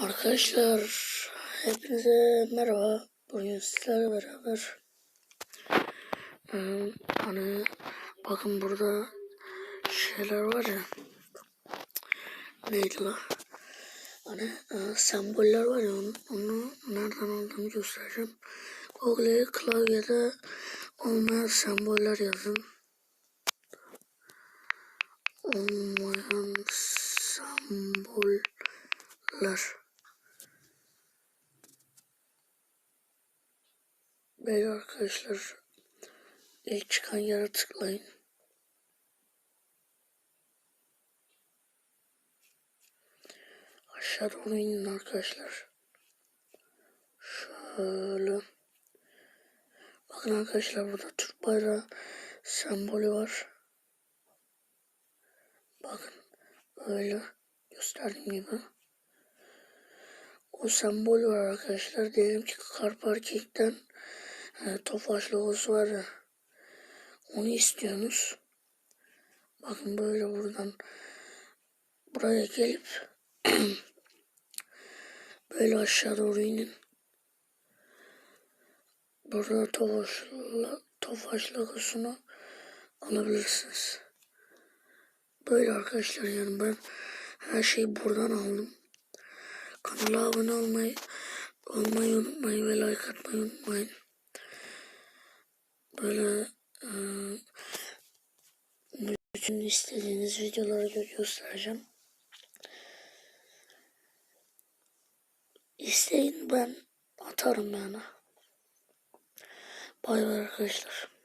Arkadaşlar hepinize merhaba. Bugün sizlerle beraber e, hani bakın burada şeyler var ya neydi la? Hani e, semboller var ya onu, onu nereden aldığımı göstereceğim. Google'e klavyede olmayan semboller yazın. Olmayan semboller. Böyle arkadaşlar ilk çıkan yere tıklayın. Aşağı doğru inin arkadaşlar. Şöyle. Bakın arkadaşlar burada Türk bayrağı sembolü var. Bakın böyle gösterdiğim gibi. O sembol var arkadaşlar. Diyelim ki Car Parking'den e, Tofaş var ya. Onu istiyorsunuz. Bakın böyle buradan buraya gelip böyle aşağı doğru inin. Burada Tofaş, Tofaş logosunu alabilirsiniz. Böyle arkadaşlar yani ben her şeyi buradan aldım. Kanala abone olmayı, olmayı unutmayın ve like atmayı unutmayın. Böyle e, bütün istediğiniz videoları gö- göstereceğim. İsteyin ben atarım yani. Bay bay arkadaşlar.